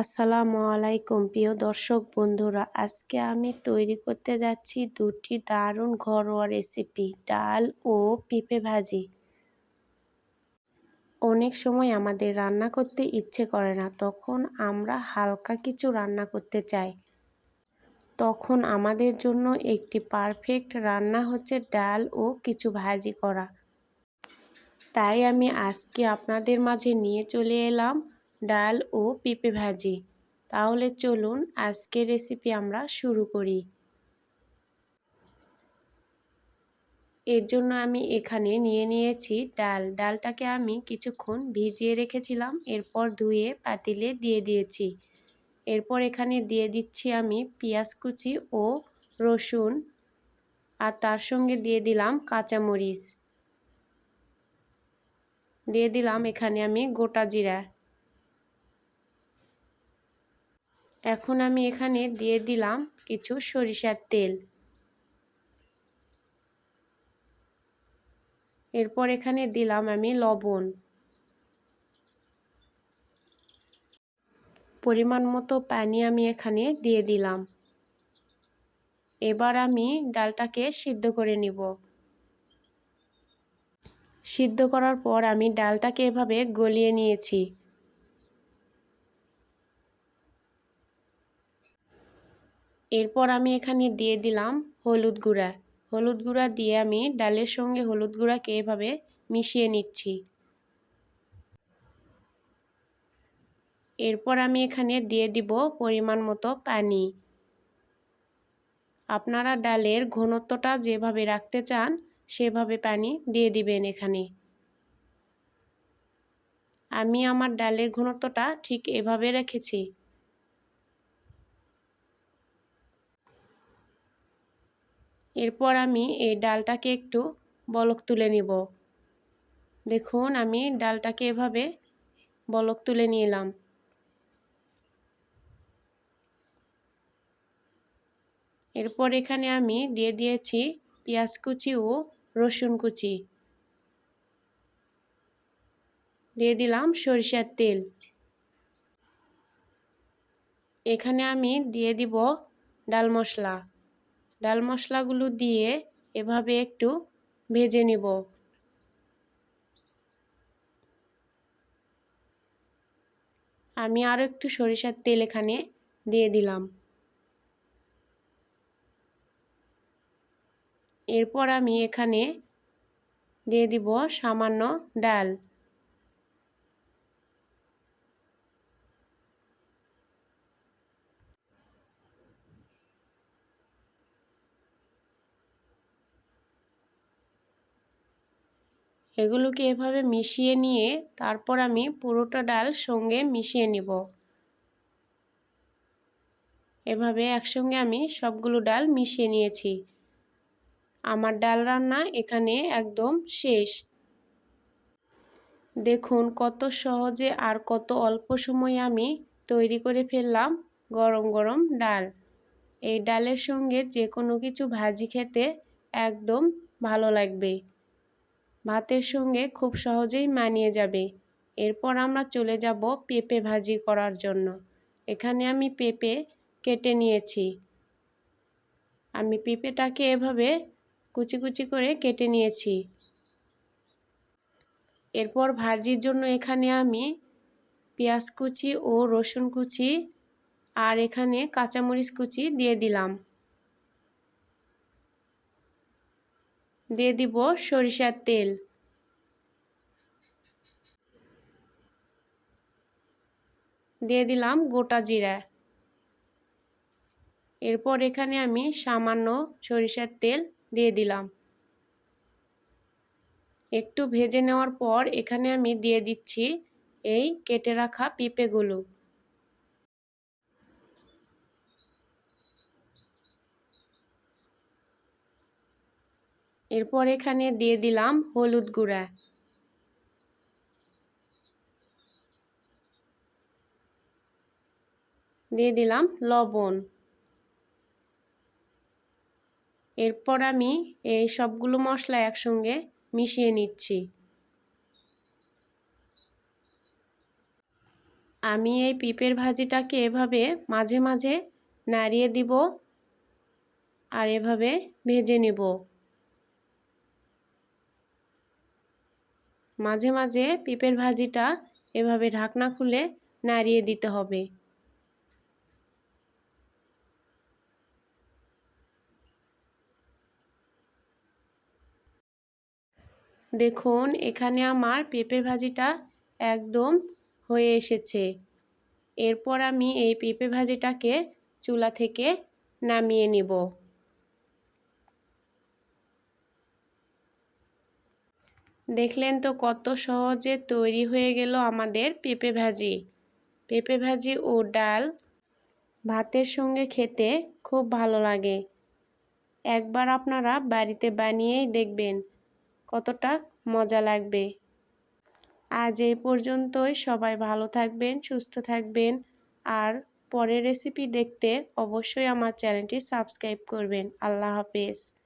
আসসালামু আলাইকুম। প্রিয় দর্শক বন্ধুরা, আজকে আমি তৈরি করতে যাচ্ছি দুটি দারুণ ঘরোয়া রেসিপি ডাল ও পেঁপে ভাজি। অনেক সময় আমাদের রান্না করতে ইচ্ছে করে না, তখন আমরা হালকা কিছু রান্না করতে চাই। তখন আমাদের জন্য একটি পারফেক্ট রান্না হচ্ছে ডাল ও কিছু ভাজি করা। তাই আমি আজকে আপনাদের মাঝে নিয়ে চলে এলাম ডাল ও পেঁপে ভাজি। তাহলে চলুন আজকের রেসিপি আমরা শুরু করি। এর জন্য আমি এখানে নিয়ে নিয়েছি ডাল। ডালটাকে আমি কিছুক্ষণ ভিজিয়ে রেখেছিলাম, এরপর ধুয়ে পাতিলে দিয়ে দিয়েছি। এরপর এখানে দিয়ে দিচ্ছি আমি পেঁয়াজ কুচি ও রসুন আর তার সঙ্গে দিয়ে দিলাম কাঁচামরিচ। দিয়ে দিলাম এখানে আমি গোটা জিরা। এখন আমি এখানে দিয়ে দিলাম কিছু সরিষার তেল। এরপর এখানে দিলাম আমি লবণ। পরিমাণ মতো পানি আমি এখানে দিয়ে দিলাম। এবার আমি ডালটাকে সিদ্ধ করে নিব। সিদ্ধ করার পর আমি ডালটাকে এভাবে গলিয়ে নিয়েছি। এরপর আমি এখানে দিয়ে দিলাম হলুদ গুঁড়া। হলুদ গুঁড়া দিয়ে আমি ডালের সঙ্গে হলুদ গুঁড়াকে এভাবে মিশিয়ে নিচ্ছি। এরপর আমি এখানে দিয়ে দিব পরিমাণ মতো পানি। আপনারা ডালের ঘনত্বটা যেভাবে রাখতে চান, সেভাবে পানি দিয়ে দিবেন এখানে। আমি আমার ডালের ঘনত্বটা ঠিক এভাবে রেখেছি। এরপর আমি এই ডালটাকে একটু বলক তুলে নিব। দেখুন, আমি ডালটাকে এভাবে বলক তুলে নিলাম। এরপর এখানে আমি দিয়ে দিয়েছি পেঁয়াজ কুচি ও রসুন কুচি। দিয়ে দিলাম সরিষার তেল। এখানে আমি দিয়ে দিব ডাল মশলা। ডাল মশলাগুলো দিয়ে এভাবে একটু ভেজে নেব। আমি আরও একটু সরিষার তেল এখানে দিয়ে দিলাম। এরপর আমি এখানে দিয়ে দিব সামান্য ডাল। এগুলোকে এভাবে মিশিয়ে নিয়ে তারপর আমি পুরোটা ডাল সঙ্গে মিশিয়ে নিব। এভাবে একসঙ্গে আমি সবগুলো ডাল মিশিয়ে নিয়েছি। আমার ডাল রান্না এখানে একদম শেষ। দেখুন কত সহজে আর কত অল্প সময়ে আমি তৈরি করে ফেললাম গরম গরম ডাল। এই ডালের সঙ্গে যে কোনো কিছু ভাজি খেতে একদম ভালো লাগবে। ভাতের সঙ্গে খুব সহজেই মানিয়ে যাবে। এরপর আমরা চলে যাব পেঁপে ভাজি করার জন্য। এখানে আমি পেঁপে কেটে নিয়েছি। আমি পেঁপেটাকে এভাবে কুচি কুচি করে কেটে নিয়েছি। এরপর ভাজির জন্য এখানে আমি পেঁয়াজ কুচি ও রসুন কুচি আর এখানে কাঁচামরিচ কুচি দিয়ে দিলাম। দিয়ে দিব সরিষার তেল। দিয়ে দিলাম গোটা জিরা। এরপর এখানে আমি সামান্য সরিষার তেল দিয়ে দিলাম। একটু ভেজে নেওয়ার পর এখানে আমি দিয়ে দিচ্ছি এই কেটে রাখা পিঁপেগুলো। এরপর এখানে দিয়ে দিলাম হলুদ গুঁড়া। দিয়ে দিলাম লবণ। এরপর আমি এই সবগুলো মশলা একসঙ্গে মিশিয়ে নিচ্ছি। আমি এই পিঁপের ভাজিটাকে এভাবে মাঝে মাঝে নাড়িয়ে দিব আর এভাবে ভেজে নেব। মাঝে মাঝে পেঁপের ভাজিটা এভাবে ঢাকনা খুলে নাড়িয়ে দিতে হবে। দেখুন, এখানে আমার পেঁপে ভাজিটা একদম হয়ে এসেছে। এরপর আমি এই পেঁপে ভাজিটাকে চুলা থেকে নামিয়ে নিব। দেখলেন তো কত সহজে তৈরি হয়ে গেল আমাদের পেঁপে ভাজি। পেঁপে ভাজি ও ডাল ভাতের সঙ্গে খেতে খুব ভালো লাগে। একবার আপনারা বাড়িতে বানিয়েই দেখবেন কতটা মজা লাগবে। আজ এই পর্যন্তই। সবাই ভালো থাকবেন, সুস্থ থাকবেন। আর পরের রেসিপি দেখতে অবশ্যই আমার চ্যানেলটি সাবস্ক্রাইব করবেন। আল্লাহ হাফেজ।